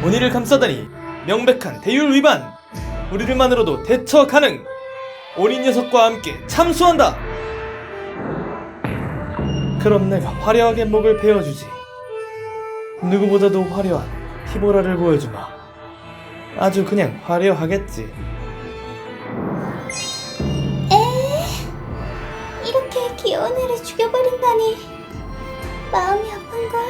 본의를 감싸다니 명백한 대율 위반. 우리들만으로도 대처 가능. 온이 녀석과 함께 참수한다. 그럼 내가 화려하게 목을 베어주지. 누구보다도 화려한 히보라를 보여주마. 아주 그냥 화려하겠지. 이렇게 귀여운 애를 죽여버린다니 마음이 아픈걸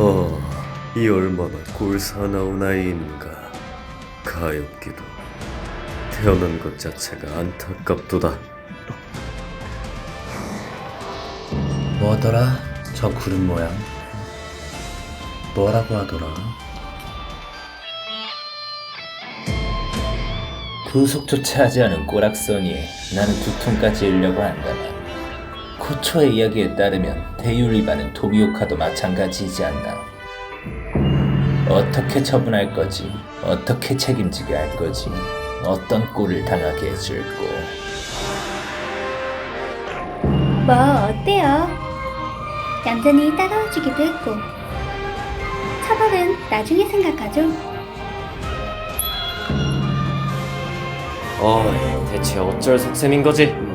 어, 이 얼마나 골사나운 아이인가. 가엾기도. 태어난 것 자체가 안타깝도다. 뭐더라? 저 구름 모양. 뭐라고 하더라? 구속조차 하지 않은 꼬락서니에 나는 두통까지 잃려고 한다면 코초의 이야기에 따르면 대율리바는 도미오카도 마찬가지이지 않나. 어떻게 처분할 거지? 어떻게 책임지게 할 거지? 어떤 꼴을 당하게 해줄고? 뭐 어때요? 얌전히 따라와주기도 했고. 처벌은 나중에 생각하죠. 어, 대체 어쩔 속셈인 거지?